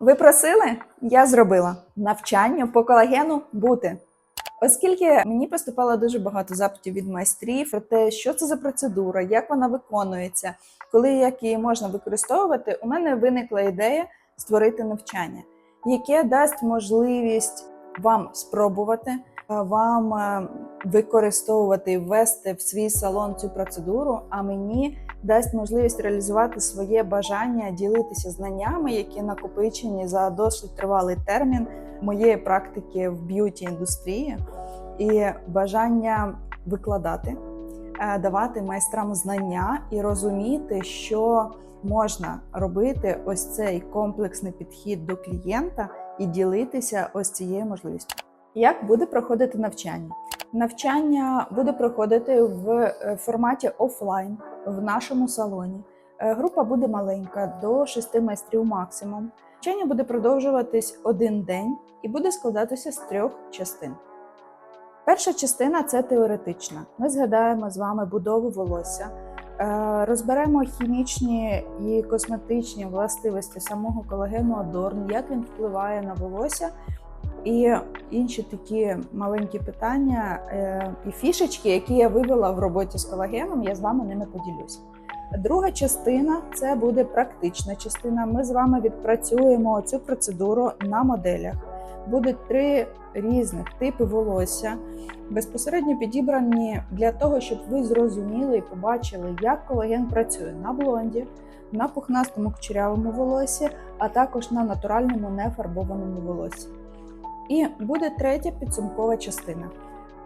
Ви просили? Я зробила навчання по колагену бути. Оскільки мені поступало дуже багато запитів від майстрів про те, що це за процедура, як вона виконується, коли як її можна використовувати, у мене виникла ідея створити навчання, яке дасть можливість вам спробувати, вам е, використовувати ввести в свій салон цю процедуру, а мені дасть можливість реалізувати своє бажання ділитися знаннями, які накопичені за досить тривалий термін моєї практики в б'юті індустрії, і бажання викладати, е, давати майстрам знання і розуміти, що можна робити ось цей комплексний підхід до клієнта і ділитися ось цією можливістю. Як буде проходити навчання? Навчання буде проходити в е, форматі офлайн в нашому салоні. Е, Група буде маленька, до 6 майстрів максимум. Навчання буде продовжуватись один день і буде складатися з трьох частин. Перша частина це теоретична. Ми згадаємо з вами будову волосся, е, розберемо хімічні і косметичні властивості самого колагену Адорн, як він впливає на волосся, і інші такі маленькі питання е, і фішечки, які я вивела в роботі з колагеном, я з вами ними поділюсь. Друга частина це буде практична частина. Ми з вами відпрацюємо цю процедуру на моделях. Будуть три різних типи волосся, безпосередньо підібрані для того, щоб ви зрозуміли і побачили, як колаген працює на блонді, на пухнастому кучерявому волосі, а також на натуральному нефарбованому волосі. І буде третя підсумкова частина.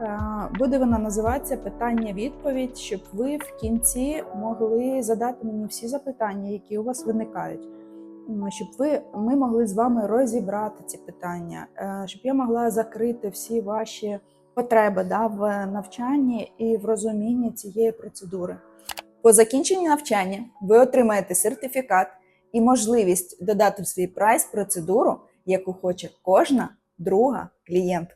Е, Буде вона називатися питання-відповідь, щоб ви в кінці могли задати мені всі запитання, які у вас виникають. Щоб ви ми могли з вами розібрати ці питання, е, щоб я могла закрити всі ваші потреби да, в навчанні і в розумінні цієї процедури. По закінченні навчання ви отримаєте сертифікат і можливість додати в свій прайс процедуру, яку хоче кожна друга клієнтка.